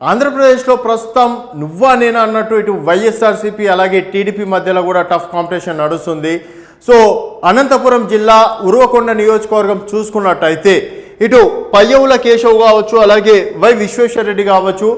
ఆంధ్రప్రదేశ్లో ప్రస్తుతం నువ్వా నేనా అన్నట్టు ఇటు వైఎస్ఆర్సీపీ అలాగే టీడీపీ మధ్యలో కూడా టఫ్ కాంపిటీషన్ నడుస్తుంది. సో అనంతపురం జిల్లా ఉరువకొండ నియోజకవర్గం చూసుకున్నట్టయితే ఇటు పయ్యవుల కేశవ్ కావచ్చు అలాగే వై విశ్వేశ్వర రెడ్డి కావచ్చు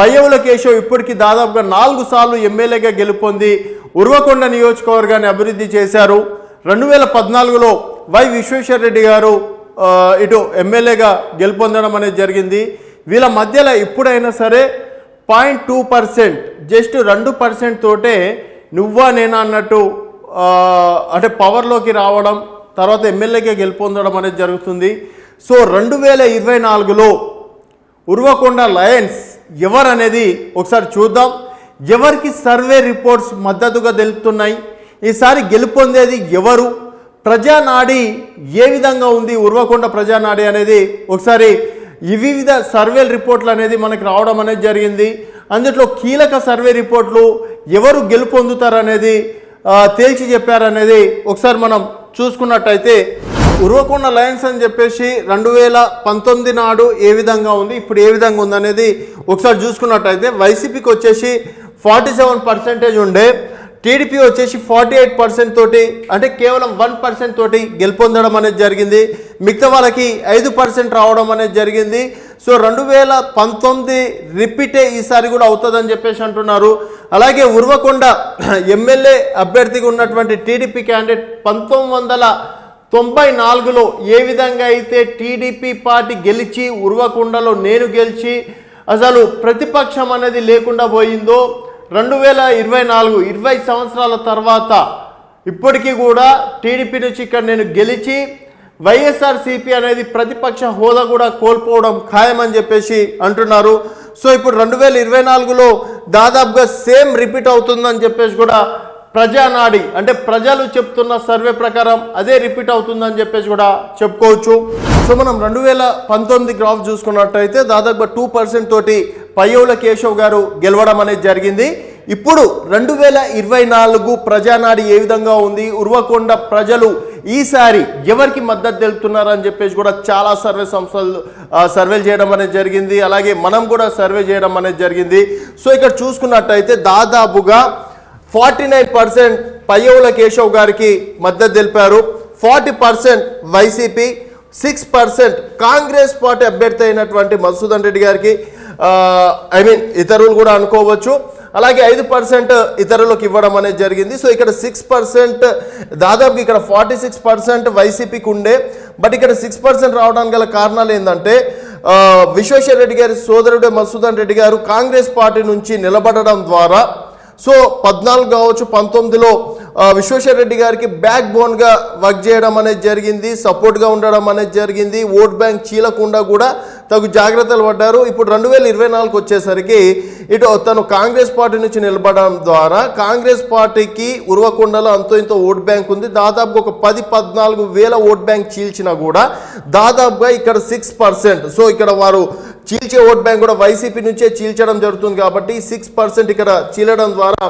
పయ్యవుల కేశవ్ ఇప్పటికీ దాదాపుగా నాలుగు సార్లు ఎమ్మెల్యేగా గెలుపొంది ఉరువకొండ నియోజకవర్గాన్ని అభివృద్ధి చేశారు. రెండు వేల పద్నాలుగులో వై విశ్వేశ్వర రెడ్డి గారు ఇటు ఎమ్మెల్యేగా గెలుపొందడం అనేది జరిగింది. వీళ్ళ మధ్యలో ఎప్పుడైనా సరే పాయింట్ టూ పర్సెంట్ జస్ట్ రెండు పర్సెంట్ తోటే నువ్వా నేనా అన్నట్టు అంటే పవర్లోకి రావడం తర్వాత ఎమ్మెల్యేగా గెలుపొందడం అనేది జరుగుతుంది. సో రెండు వేల ఇరవై నాలుగులో ఉర్వకొండ లయన్స్ ఎవరనేది అనేది ఒకసారి చూద్దాం. ఎవరికి సర్వే రిపోర్ట్స్ మద్దతుగా తెలుపుతున్నాయి? ఈసారి గెలుపొందేది ఎవరు? ప్రజానాడి ఏ విధంగా ఉంది? ఉర్వకొండ ప్రజానాడి అనేది ఒకసారి వివిధ సర్వేల రిపోర్ట్లు అనేది మనకు రావడం అనేది జరిగింది. అందులో కీలక సర్వే రిపోర్ట్లు ఎవరు గెలుపొందుతారనేది తేల్చి చెప్పారనేది ఒకసారి మనం చూసుకున్నట్టయితే ఉర్వకొండ లయన్స్ అని చెప్పేసి రెండు వేల పంతొమ్మిది నాడు ఏ విధంగా ఉంది ఇప్పుడు ఏ విధంగా ఉంది అనేది ఒకసారి చూసుకున్నట్టయితే వైసీపీకి వచ్చేసి ఫార్టీ సెవెన్ పర్సెంటేజ్ ఉండే. టీడీపీ వచ్చేసి ఫార్టీ ఎయిట్ పర్సెంట్ తోటి అంటే కేవలం వన్ పర్సెంట్ తోటి గెలుపొందడం అనేది జరిగింది. మిగతా వాళ్ళకి ఐదు పర్సెంట్ రావడం అనేది జరిగింది. సో రెండు వేల పంతొమ్మిది రిపీటే ఈసారి కూడా అవుతుందని చెప్పేసి అంటున్నారు. అలాగే ఉర్వకొండ ఎమ్మెల్యే అభ్యర్థిగా ఉన్నటువంటి టీడీపీ క్యాండిడేట్ పంతొమ్మిది వందల తొంభై నాలుగులో ఏ విధంగా అయితే టీడీపీ పార్టీ గెలిచి ఉర్వకొండలో నేను గెలిచి అసలు ప్రతిపక్షం అనేది లేకుండా పోయిందో రెండు వేల ఇరవై నాలుగు ఇరవై సంవత్సరాల తర్వాత ఇప్పటికీ కూడా టీడీపీ నుంచి ఇక్కడ నేను గెలిచి వైఎస్ఆర్సీపీ అనేది ప్రతిపక్ష హోదా కూడా కోల్పోవడం ఖాయమని చెప్పేసి అంటున్నారు. సో ఇప్పుడు రెండు వేల ఇరవై నాలుగులో దాదాపుగా సేమ్ రిపీట్ అవుతుందని చెప్పేసి కూడా ప్రజానాడి అంటే ప్రజలు చెప్తున్న సర్వే ప్రకారం అదే రిపీట్ అవుతుందని చెప్పేసి కూడా చెప్పుకోవచ్చు. సో మనం రెండు వేల పంతొమ్మిది గ్రాఫ్ చూసుకున్నట్టయితే దాదాపుగా టూ పర్సెంట్ తోటి పయ్యోల కేశవ్ గారు గెలవడం అనేది జరిగింది. ఇప్పుడు రెండు వేల ఇరవై నాలుగు ప్రజానాడి ఏ విధంగా ఉంది? ఉర్వకొండ ప్రజలు ఈసారి ఎవరికి మద్దతు తెలుపుతున్నారని చెప్పేసి కూడా చాలా సర్వే సంస్థలు సర్వేలు చేయడం అనేది జరిగింది. అలాగే మనం కూడా సర్వే చేయడం అనేది జరిగింది. సో ఇక్కడ చూసుకున్నట్టయితే దాదాపుగా forty nine percent Payyavula Keshav గారికి మద్దతు తెలిపారు. Forty percent YCP six percent Congress party అభ్యర్థి అయినటువంటి మధుసూదన్ రెడ్డి గారికి ఐ మీన్ ఇతరులు కూడా అనుకోవచ్చు. అలాగే ఐదు పర్సెంట్ ఇతరులకు ఇవ్వడం అనేది జరిగింది. సో ఇక్కడ సిక్స్ పర్సెంట్ దాదాపు ఇక్కడ ఫార్టీ సిక్స్ పర్సెంట్ వైసీపీకి ఉండే. బట్ ఇక్కడ సిక్స్ పర్సెంట్ రావడానికి గల కారణాలు ఏంటంటే విశ్వేశ్వర రెడ్డి గారి సోదరుడు మధుసూదన్ రెడ్డి గారు కాంగ్రెస్ పార్టీ నుంచి నిలబడడం ద్వారా సో పద్నాలుగు కావచ్చు పంతొమ్మిదిలో ఆ, విశ్వేశ్వర రెడ్డి గారికి బ్యాక్ బోన్గా వర్క్ చేయడం అనేది జరిగింది సపోర్ట్గా ఉండడం అనేది జరిగింది. ఓట్ బ్యాంక్ చీలకుండా కూడా తగు జాగ్రత్తలు పడ్డారు. ఇప్పుడు రెండు వేల ఇరవై నాలుగు వచ్చేసరికి ఇటు తను కాంగ్రెస్ పార్టీ నుంచి నిలబడడం ద్వారా కాంగ్రెస్ పార్టీకి ఉరవకొండలో అంతో ఇంతో ఓట్ బ్యాంక్ ఉంది. దాదాపుగా ఒక పది పద్నాలుగు వేల ఓట్ బ్యాంక్ చీల్చినా కూడా దాదాపుగా ఇక్కడ సిక్స్ పర్సెంట్. సో ఇక్కడ వారు చీల్చే ఓట్ బ్యాంక్ కూడా వైసీపీ నుంచే చీల్చడం జరుగుతుంది కాబట్టి సిక్స్ పర్సెంట్ ఇక్కడ చీలడం ద్వారా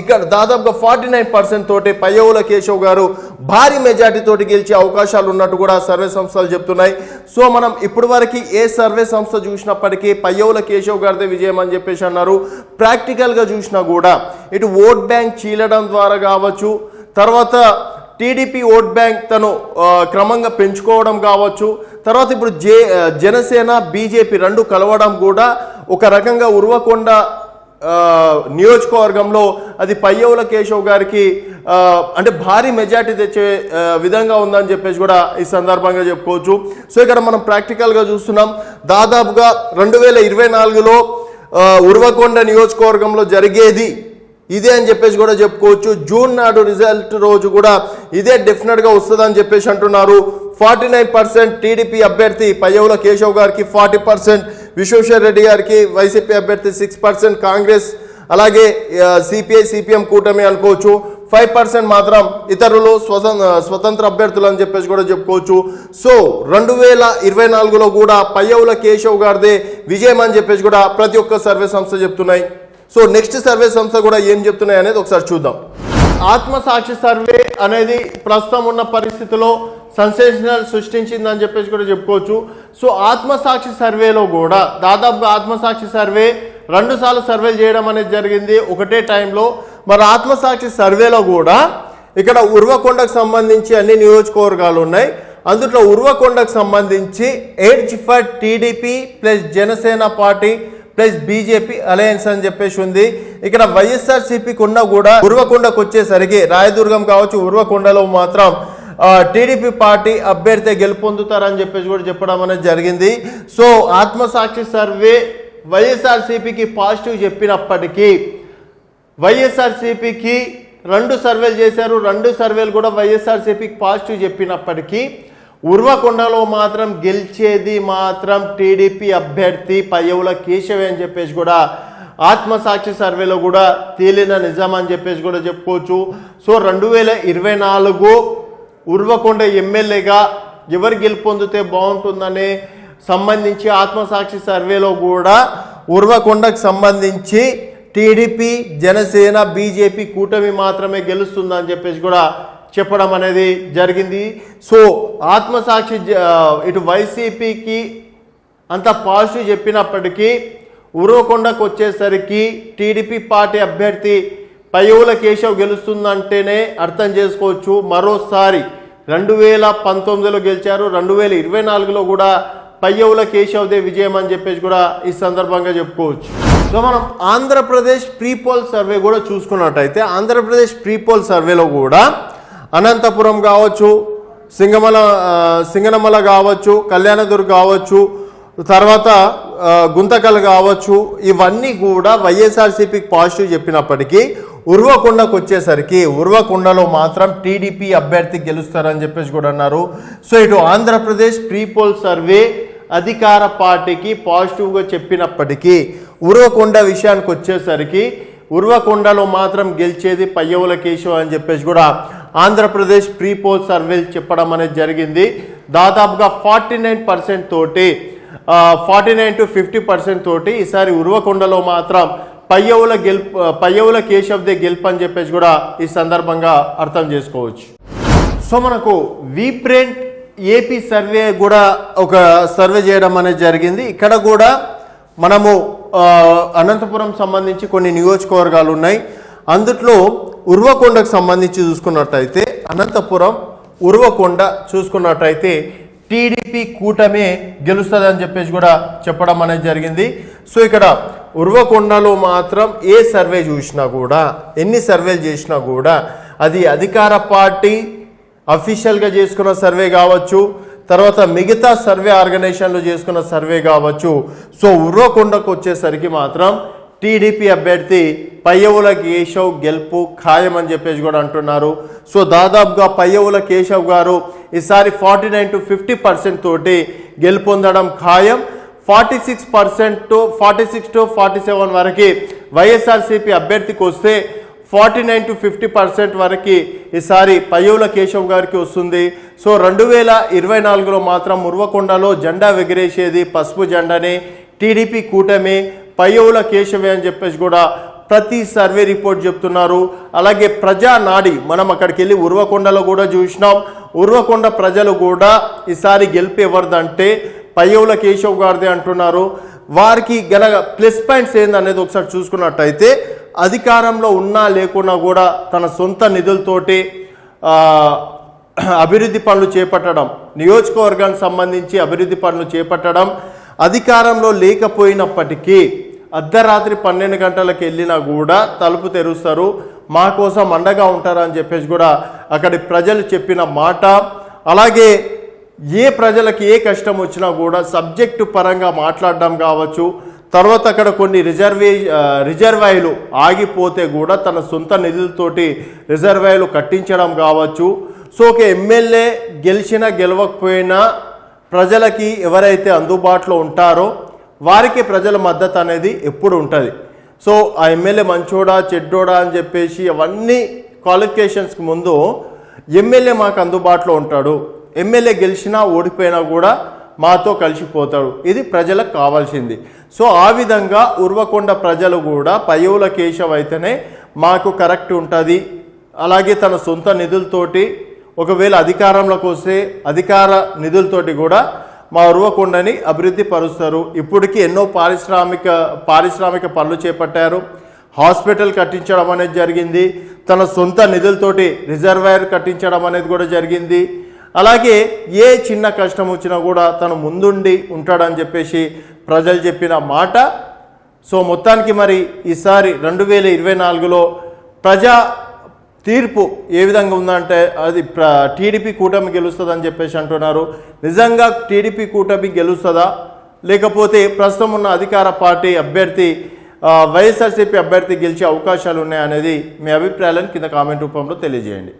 ఇక్కడ దాదాపుగా ఫార్టీ నైన్ పర్సెంట్ తోటి పయ్యవుల కేశవ్ గారు భారీ మెజార్టీతో గెలిచే అవకాశాలు ఉన్నట్టు కూడా సర్వే సంస్థలు చెప్తున్నాయి. సో మనం ఇప్పటి వరకు ఏ సర్వే సంస్థ చూసినప్పటికీ పయ్యవుల కేశవ్ గారిదే విజయం అని చెప్పేసి అన్నారు. ప్రాక్టికల్గా చూసినా కూడా ఇటు ఓట్ బ్యాంక్ చీలడం ద్వారా కావచ్చు తర్వాత టీడీపీ ఓట్ బ్యాంక్ తను క్రమంగా పెంచుకోవడం కావచ్చు తర్వాత ఇప్పుడు జే జనసేన బీజేపీ రెండు కలవడం కూడా ఒక రకంగా ఉర్వకొండ నియోజకవర్గంలో అది పయ్యవుల కేశవ్ గారికి అంటే భారీ మెజార్టీ తెచ్చే విధంగా ఉందని చెప్పేసి కూడా ఈ సందర్భంగా చెప్పుకోవచ్చు. సో ఇక్కడ మనం ప్రాక్టికల్గా చూస్తున్నాం. దాదాపుగా రెండు వేల ఇరవై నాలుగులో ఉర్వకొండ నియోజకవర్గంలో జరిగేది ఇదే అని చెప్పేసి కూడా చెప్పుకోవచ్చు. జూన్ నాడు రిజల్ట్ రోజు కూడా ఇదే డెఫినెట్గా వస్తుందని చెప్పేసి అంటున్నారు. ఫార్టీ నైన్ పర్సెంట్ టీడీపీ అభ్యర్థి పయ్యవుల కేశవ్ గారికి ఫార్టీ పర్సెంట్ విశ్వేశ్వర్ రెడ్డి గారికి వైసీపీ అభ్యర్థి సిక్స్ పర్సెంట్ కాంగ్రెస్ అలాగే సిపిఐ సిపిఎం కూటమి అనుకోవచ్చు. ఫైవ్ పర్సెంట్ మాత్రం ఇతరులు స్వతంత్ర స్వతంత్ర అభ్యర్థులు అని చెప్పేసి కూడా చెప్పుకోవచ్చు. సో రెండు వేల ఇరవై నాలుగులో కూడా పయ్యవుల కేశవ్ గారిదే విజయం అని చెప్పేసి కూడా ప్రతి ఒక్క సర్వే సంస్థ చెప్తున్నాయి. సో నెక్స్ట్ సర్వే సంస్థ కూడా ఏం చెప్తున్నాయి అనేది ఒకసారి చూద్దాం. ఆత్మసాక్షి సర్వే అనేది ప్రస్తుతం ఉన్న పరిస్థితిలో సెన్సేషనల్ సృష్టించిందని చెప్పేసి కూడా చెప్పుకోవచ్చు. సో ఆత్మసాక్షి సర్వేలో కూడా దాదాపుగా ఆత్మసాక్షి సర్వే రెండు సార్లు సర్వే చేయడం అనేది జరిగింది ఒకటే టైంలో. మరి ఆత్మసాక్షి సర్వేలో కూడా ఇక్కడ ఉర్వకొండకు సంబంధించి అన్ని నియోజకవర్గాలు ఉన్నాయి. అందులో ఉర్వకొండకు సంబంధించి edge for TDP plus Janasena party plus BJP alliance అని చెప్పేసి ఉంది. ఇక్కడ వైఎస్ఆర్సీపీకి ఉన్న కూడా ఉర్వకొండకు వచ్చేసరికి రాయదుర్గం కావచ్చు ఉర్వకొండలో మాత్రం టీడీపీ పార్టీ అభ్యర్థి గెలుపొందుతారని చెప్పేసి కూడా చెప్పడం అనేది జరిగింది. సో ఆత్మసాక్షి సర్వే వైఎస్ఆర్ సిపికి పాజిటివ్ చెప్పినప్పటికీ వైఎస్ఆర్సీపీకి రెండు సర్వేలు చేశారు. రెండు సర్వేలు కూడా వైఎస్ఆర్సీపీకి పాజిటివ్ చెప్పినప్పటికీ ఉర్వకొండలో మాత్రం గెలిచేది మాత్రం టీడీపీ అభ్యర్థి పయ్యవుల కేశవే అని చెప్పేసి కూడా ఆత్మసాక్షి సర్వేలో కూడా తేలిన నిజం అని చెప్పేసి కూడా చెప్పుకోవచ్చు. సో రెండు వేల ఇరవై నాలుగు ఉర్వకొండ ఎమ్మెల్యేగా ఎవరు గెలుపొందితే బాగుంటుందనే సంబంధించి ఆత్మసాక్షి సర్వేలో కూడా ఉర్వకొండకు సంబంధించి టీడీపీ జనసేన బీజేపీ కూటమి మాత్రమే గెలుస్తుందని చెప్పేసి కూడా చెప్పడం అనేది జరిగింది. సో ఆత్మసాక్షి ఇటు వైసీపీకి అంత పాజిటివ్ చెప్పినప్పటికీ ఉరవకొండకు వచ్చేసరికి టీడీపీ పార్టీ అభ్యర్థి పయ్యవుల కేశవ్ గెలుస్తుందంటేనే అర్థం చేసుకోవచ్చు. మరోసారి రెండు వేల పంతొమ్మిదిలో గెలిచారు. రెండు వేల ఇరవై నాలుగులో కూడా పయ్యవుల కేశవదే విజయం అని చెప్పేసి కూడా ఈ సందర్భంగా చెప్పుకోవచ్చు. సో మనం ఆంధ్రప్రదేశ్ ప్రీపోల్ సర్వే కూడా చూసుకున్నట్టయితే ఆంధ్రప్రదేశ్ ప్రీపోల్ సర్వేలో కూడా అనంతపురం కావచ్చు సింగమల సింగనమల కావచ్చు కళ్యాణదుర్గ్ కావచ్చు తర్వాత గుంతకల్ కావచ్చు ఇవన్నీ కూడా వైఎస్ఆర్సీపీకి పాజిటివ్ చెప్పినప్పటికీ ఉర్వకొండకు వచ్చేసరికి ఉర్వకొండలో మాత్రం టీడీపీ అభ్యర్థి గెలుస్తారని చెప్పేసి కూడా అన్నారు. సో ఇటు ఆంధ్రప్రదేశ్ ప్రీపోల్ సర్వే అధికార పార్టీకి పాజిటివ్గా చెప్పినప్పటికీ ఉర్వకొండ విషయానికి వచ్చేసరికి ఉర్వకొండలో మాత్రం గెలిచేది పయ్యవుల కేశవ్ అని చెప్పేసి కూడా ఆంధ్రప్రదేశ్ ప్రీపోల్ సర్వేలు చెప్పడం అనేది జరిగింది. దాదాపుగా ఫార్టీ నైన్ పర్సెంట్ తోటి forty nine to fifty percent తోటి ఈసారి ఉర్వకొండలో మాత్రం పయ్యవుల గెలుపు పయ్యవుల కేశవ్దే గెలుపు అని చెప్పేసి కూడా ఈ సందర్భంగా అర్థం చేసుకోవచ్చు. సో మనకు వీప్రెంట్ ఏపీ సర్వే కూడా ఒక సర్వే చేయడం అనేది జరిగింది. ఇక్కడ కూడా మనము అనంతపురం సంబంధించి కొన్ని నియోజకవర్గాలు ఉన్నాయి. అందుట్లో ఉర్వకొండకు సంబంధించి చూసుకున్నట్టయితే అనంతపురం ఉర్వకొండ చూసుకున్నట్టయితే టీడీపీ కూటమే గెలుస్తుందని చెప్పేసి కూడా చెప్పడం అనేది జరిగింది. సో ఇక్కడ ఉర్వకొండలో మాత్రం ఏ సర్వే చూసినా కూడా ఎన్ని సర్వేలు చేసినా కూడా అది అధికార పార్టీ అఫీషియల్గా చేసుకున్న సర్వే కావచ్చు తర్వాత మిగతా సర్వే ఆర్గనైజేషన్లు చేసుకున్న సర్వే కావచ్చు. సో ఉర్వకొండకు వచ్చేసరికి మాత్రం టీడీపీ అభ్యర్థి పయ్యవుల కేశవ్ గెలుపు ఖాయం అని చెప్పేసి కూడా అంటున్నారు. సో దాదాపుగా పయ్యవుల కేశవ్ గారు ఈసారి forty nine to fifty percent తోటి గెలుపొందడం ఖాయం. Forty six percent to forty six to forty seven వరకు వైఎస్ఆర్సీపీ అభ్యర్థికి వస్తే forty nine to fifty percent వరకు ఈసారి పయ్యవుల కేశవ్ గారికి వస్తుంది. సో రెండు వేల ఇరవై నాలుగులో మాత్రం ముర్వకొండలో జెండా ఎగిరేసేది పసుపు జెండానే. టీడీపీ కూటమి పయ్యవుల కేశవే అని చెప్పేసి కూడా ప్రతి సర్వే రిపోర్ట్ చెప్తున్నారు. అలాగే ప్రజా నాడి మనం అక్కడికి వెళ్ళి ఉర్వకొండలో కూడా చూసినాం. ఉర్వకొండ ప్రజలు కూడా ఈసారి గెలిపి ఎవరిదంటే పయ్యవుల కేశవ్ గారిదే అంటున్నారు. వారికి గల ప్లస్ పాయింట్స్ ఏందనేది ఒకసారి చూసుకున్నట్టయితే అధికారంలో ఉన్నా లేకున్నా కూడా తన సొంత నిధులతోటి అభివృద్ధి పనులు చేపట్టడం నియోజకవర్గానికి సంబంధించి అభివృద్ధి పనులు చేపట్టడం అధికారంలో లేకపోయినప్పటికీ అర్ధరాత్రి పన్నెండు గంటలకు వెళ్ళినా కూడా తలుపు తెరుస్తారు. మా కోసం అండగా ఉంటారని చెప్పేసి కూడా అక్కడి ప్రజలు చెప్పిన మాట. అలాగే ఏ ప్రజలకు ఏ కష్టం వచ్చినా కూడా సబ్జెక్టు పరంగా మాట్లాడడం కావచ్చు. తర్వాత అక్కడ కొన్ని రిజర్వే రిజర్వాయర్లు ఆగిపోతే కూడా తన సొంత నిధులతోటి రిజర్వాయర్లు కట్టించడం కావచ్చు. సో ఒక ఎమ్మెల్యే గెలిచినా గెలవకపోయినా ప్రజలకి ఎవరైతే అందుబాటులో ఉంటారో వారికి ప్రజల మద్దతు అనేది ఎప్పుడు ఉంటుంది. సో ఆ ఎమ్మెల్యే మంచోడా చెడ్డోడా అని చెప్పేసి అవన్నీ క్వాలిఫికేషన్స్కి ముందు ఎమ్మెల్యే మాకు అందుబాటులో ఉంటాడు. ఎమ్మెల్యే గెలిచినా ఓడిపోయినా కూడా మాతో కలిసిపోతాడు. ఇది ప్రజలకు కావాల్సింది. సో ఆ విధంగా ఉర్వకొండ ప్రజలు కూడా పయోల కేశవ్ అయితేనే మాకు కరెక్ట్ ఉంటుంది. అలాగే తన సొంత నిధులతోటి ఒకవేళ అధికారంలోకి వస్తే అధికార నిధులతోటి కూడా మా ఉరువకొండని అభివృద్ధి పరుస్తారు. ఇప్పటికీ ఎన్నో పారిశ్రామిక పారిశ్రామిక పనులు చేపట్టారు. హాస్పిటల్ కట్టించడం అనేది జరిగింది. తన సొంత నిధులతోటి రిజర్వాయర్ కట్టించడం అనేది కూడా జరిగింది. అలాగే ఏ చిన్న కష్టం వచ్చినా కూడా తను ముందుండి ఉంటాడని చెప్పేసి ప్రజలు చెప్పిన మాట. సో మొత్తానికి మరి ఈసారి రెండు వేల ఇరవై నాలుగులో ప్రజా తీర్పు ఏ విధంగా ఉందంటే అది టీడీపీ కూటమి గెలుస్తుందని చెప్పేసి అంటున్నారు. నిజంగా టీడీపీ కూటమి గెలుస్తుందా? లేకపోతే ప్రస్తుతం ఉన్న అధికార పార్టీ అభ్యర్థి వైఎస్ఆర్సీపీ అభ్యర్థి గెలిచే అవకాశాలు ఉన్నాయనేది మీ అభిప్రాయాలను కింద కామెంట్ రూపంలో తెలియజేయండి.